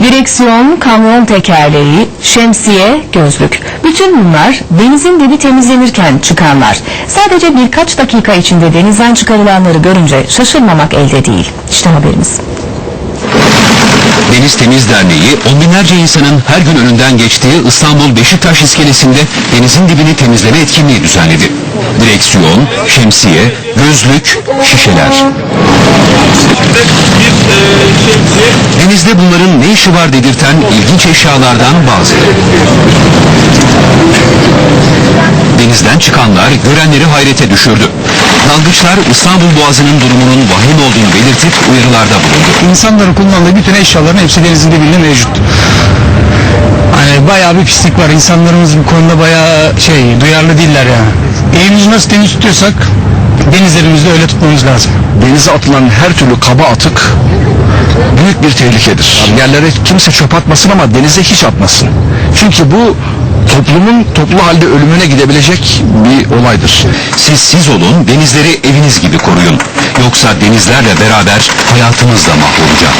Direksiyon, kamyon tekerleği, şemsiye, gözlük. Bütün bunlar denizin dibi temizlenirken çıkanlar. Sadece birkaç dakika içinde denizden çıkarılanları görünce şaşırmamak elde değil. İşte haberimiz. Deniz Temiz Derneği on binlerce insanın her gün önünden geçtiği İstanbul Beşiktaş iskelesinde denizin dibini temizleme etkinliği düzenledi. Direksiyon, şemsiye, gözlük, şişeler. Denizde bunların ne işi var dedirten ilginç eşyalardan bazıları. Denizden çıkanlar görenleri hayrete düşürdü. Dalgıçlar İstanbul Boğazı'nın durumunun vahim olduğunu belirtip uyarılarda bulundu. İnsanların kullandığı bütün eşyaların hepsi denizin dibinde mevcut. Hani bayağı bir pislik var. İnsanlarımız bu konuda bayağı şey duyarlı değiller yani. Evimizi nasıl temiz tutuyorsak denizlerimizi de öyle tutmamız lazım. denize atılan her türlü kaba atık büyük bir tehlikedir. Yerlere kimse çöp atmasın ama denize hiç atmasın. Çünkü bu toplumun toplu halde ölümüne gidebilecek bir olaydır. Siz siz olun, denizleri eviniz gibi koruyun. Yoksa denizlerle beraber hayatınız da mahvolacak.